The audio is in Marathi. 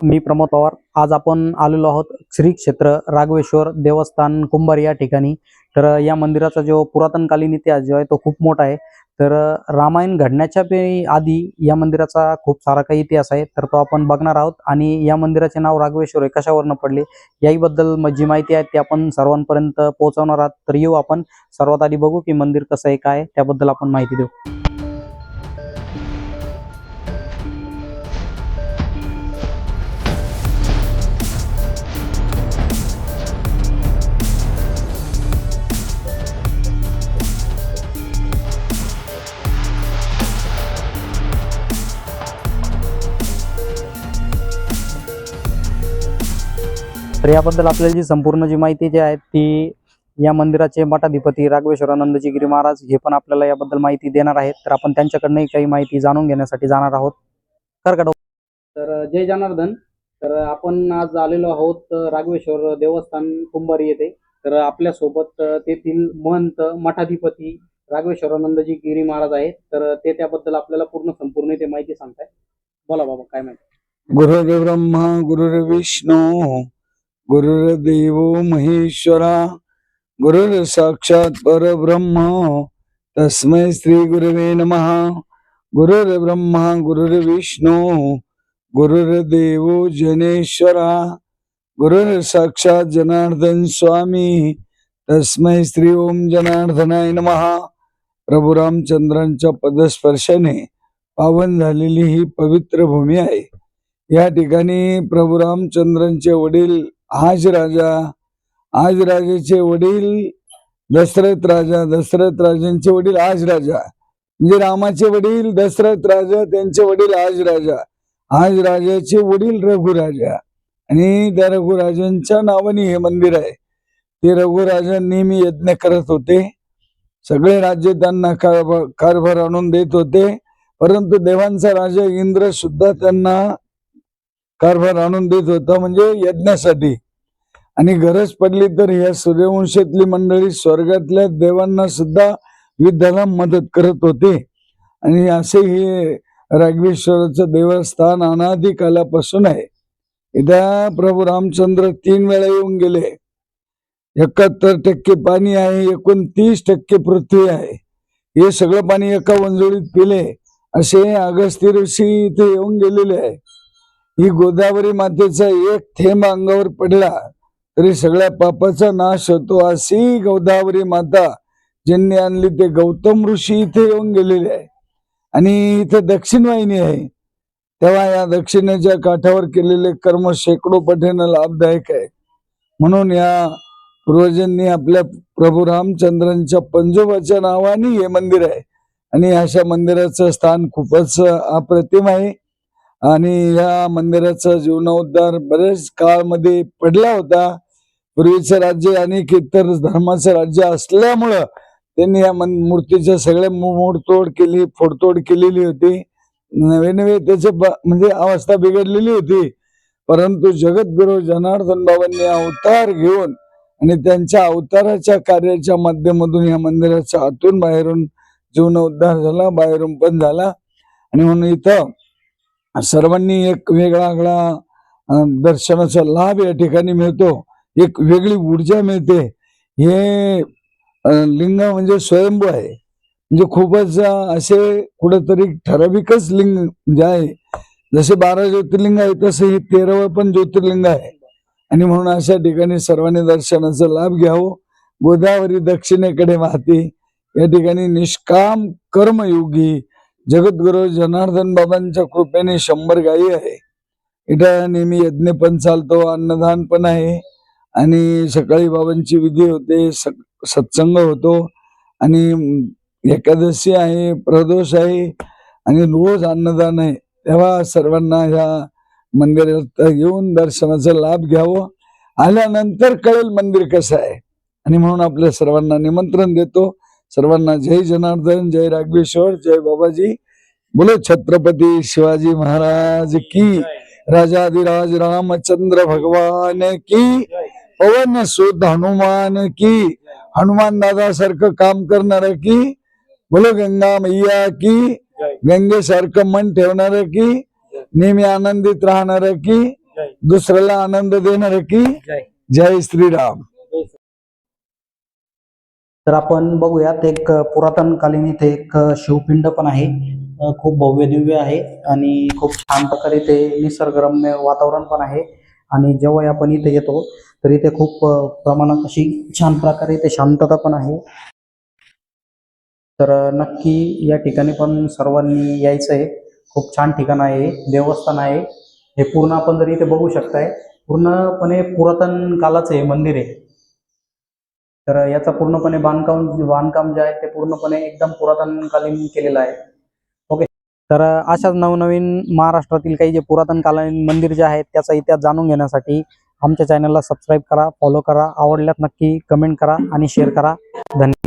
मी प्रमोद पवार. आज आपण आलेलो आहोत श्री क्षेत्र राघवेश्वर देवस्थान कुंभार या ठिकाणी. तर या मंदिराचा जो पुरातनकालीन इतिहास जो आहे तो खूप मोठा आहे. तर रामायण घडण्याच्या आधी या मंदिराचा खूप सारा काही इतिहास आहे. तर तो आपण बघणार आहोत. आणि या मंदिराचे नाव राघवेश्वर हे कशावरनं पडले? याहीबद्दल जी माहिती आहे ती आपण सर्वांपर्यंत पोहोचवणार आहात. तर येऊ आपण. सर्वात आधी बघू की मंदिर कसं आहे काय त्याबद्दल आपण माहिती देऊ. तर याबद्दल आपल्याला जी संपूर्ण जी माहिती जी आहे ती या मंदिराचे मठाधिपती राघवेश्वरानंदजी गिरी महाराज हे पण आपल्याला याबद्दल माहिती देणार आहेत. तर आपण त्यांच्याकडनंही काही माहिती जाणून घेण्यासाठी जाणार आहोत. कर का तर जय जनार्दन. तर आपण आज आलेलो आहोत राघवेश्वर देवस्थान कुंभारी येथे. तर आपल्यासोबत तेथील महंत मठाधिपती राघवेश्वरानंदजी गिरी महाराज आहेत. तर ते त्याबद्दल आपल्याला पूर्ण संपूर्ण ते माहिती सांगताय बोला बाबा काय माहिती? गुरुर्ब्रह्मा गुरुर्विष्णू गुरुर्देव महेश्वरा गुरुर साक्षात परब्रह्म तस्मै श्री गुरवे नमः. गुरुर्ब्रह्मा गुरुर्विष्णू गुरुर्देव जनेश्वरा गुरुर साक्षात जनार्दन स्वामी तस्मै श्री ओम जनार्दनाय नमहा प्रभू रामचंद्रांच्या पदस्पर्शाने पावन झालेली ही पवित्र भूमी आहे. या ठिकाणी प्रभू रामचंद्रांचे वडील आज राजा आज राजाचे वडील दशरथ राजा दशरथ राजांचे वडील आज राजा म्हणजे रामाचे वडील दशरथ राजा त्यांचे वडील आज राजा आज राजाचे वडील रघुराजा. आणि त्या रघुराजांच्या नावाने हे मंदिर आहे. ते रघुराजा नेहमी यज्ञ करत होते. सगळे राज्य त्यांना कारभार कारभार आणून देत होते. परंतु देवांचा राजा इंद्र सुद्धा त्यांना कारभार आणून देत होता म्हणजे यज्ञासाठी. आणि गरज पडली तर या सूर्यवंशातली मंडळी स्वर्गातल्या देवांना सुद्धा विद्याला मदत करत होते. आणि असे हे राघवेश्वराचं देवस्थान अनादी कालापासून आहे. इथं प्रभू रामचंद्र तीन वेळा येऊन गेले. एकाहत्तर टक्के पाणी आहे एकोणतीस टक्के पृथ्वी आहे. हे सगळं पाणी एका वंजोळीत पिले. असे अगस्ती ऋषी इथे येऊन गेलेले आहे. ही गोदावरी मातेचा एक थेंब अंगावर पडला. तरी सगळ्या पापाचा नाश होतो. अशी गोदावरी माता ज्यांनी आणली ते गौतम ऋषी इथे येऊन गेलेले आहे. आणि इथे दक्षिण वाहिनी आहे. तेव्हा या दक्षिणेच्या काठावर केलेले कर्म शेकडो पटीनं लाभदायक आहे. म्हणून या पूर्वजांनी आपल्या प्रभू रामचंद्रांच्या पंजोबाच्या नावाने हे मंदिर आहे. आणि अशा मंदिराचं स्थान खूपच अप्रतिम आहे. आणि या मंदिराचा जीर्णोद्धार बऱ्याच काळामध्ये पडला होता. पूर्वीचं राज्य आणि इतर धर्माचं राज्य असल्यामुळं त्यांनी या मन मूर्तीच्या सगळ्या मो- मोडतोड केली फोडतोड केलेली होती. नवे नवे त्याचे म्हणजे अवस्था बिघडलेली होती. परंतु जगद्गुरु जनार्दन बाबांनी अवतार घेऊन आणि त्यांच्या अवताराच्या कार्याच्या माध्यमातून या मंदिराच्या आतून बाहेरून जीवनोद्धार झाला बाहेरून पण झाला. आणि म्हणून इथं सर्वांनी एक वेगळा वेगळा दर्शनाचा लाभ या ठिकाणी मिळतो. एक वेगळी ऊर्जा मिळते. हे लिंग म्हणजे स्वयंभू आहे. म्हणजे खूपच असे कुठेतरी ठराविकच लिंग जे आहे जसे बारा ज्योतिर्लिंग आहे तसे हे तेरावं पण ज्योतिर्लिंग आहे. आणि म्हणून अशा ठिकाणी सर्वांनी दर्शनाचा लाभ घ्यावं. गोदावरी दक्षिणेकडे वाहते. या ठिकाणी निष्काम कर्मयोगी जगद्गुरु जनार्दन बाबांच्या कृपेने शंभर गायी आहे. इथं नेहमी यज्ञ पण चालतो अन्नदान पण आहे. आणि सकाळी बाबांची विधी होते सत्संग होतो आणि एकादशी आहे प्रदोष आहे आणि रोज अन्नदान आहे. तेव्हा सर्वांना ह्या मंदिरात येऊन दर्शनाचा लाभ घ्यावं. आल्यानंतर कळेल मंदिर कसं आहे. आणि म्हणून आपल्या सर्वांना निमंत्रण देतो. सर्वांना जय जनार्दन जय राघवेश्वर जय बाबाजी. बोलो छत्रपती शिवाजी महाराज की. राजाधिराज रामचंद्र भगवान की. पवन सुत हनुमान की हनुमान दादा सारखं काम करणार की बोलो गंगा मैया की गंगेसारखं मन ठेवणार की नेहमी आनंदित राहणार की दुसऱ्याला आनंद देणार की जय. श्रीराम. तर आपण बघूयात एक पुरातन कालीन इथे एक शिवपिंड पण आहे. खूप भव्य दिव्य आहे आणि खूप छान प्रकारे ते निसर्गरम्य वातावरण पण आहे. आणि जेव्हा आपण इथे येतो तर इथे खूप प्रमाणात अशी छान प्रकारे इथे शांतता पण आहे. तर नक्की या ठिकाणी पण सर्वांनी यायचं आहे खूप छान ठिकाण आहे देवस्थान आहे. हे पूर्ण आपण जर इथे बघू शकताय पूर्णपणे पुरातन कालाचं हे मंदिर आहे. तर याचा पूर्णपणे बांधकाम बांधकाम जे आहे ते पूर्णपणे एकदम पुरातनकालीन केलेलं आहे. तर अशाच नवनवीन महाराष्ट्रातील काही जे पुरातन कालीन मंदिर जे आहेत त्याचा इतिहास जाणून घेण्यासाठी आमच्या चॅनलला सबस्क्राईब करा फॉलो करा आवडल्यास नक्की कमेंट करा आणि शेअर करा. धन्यवाद.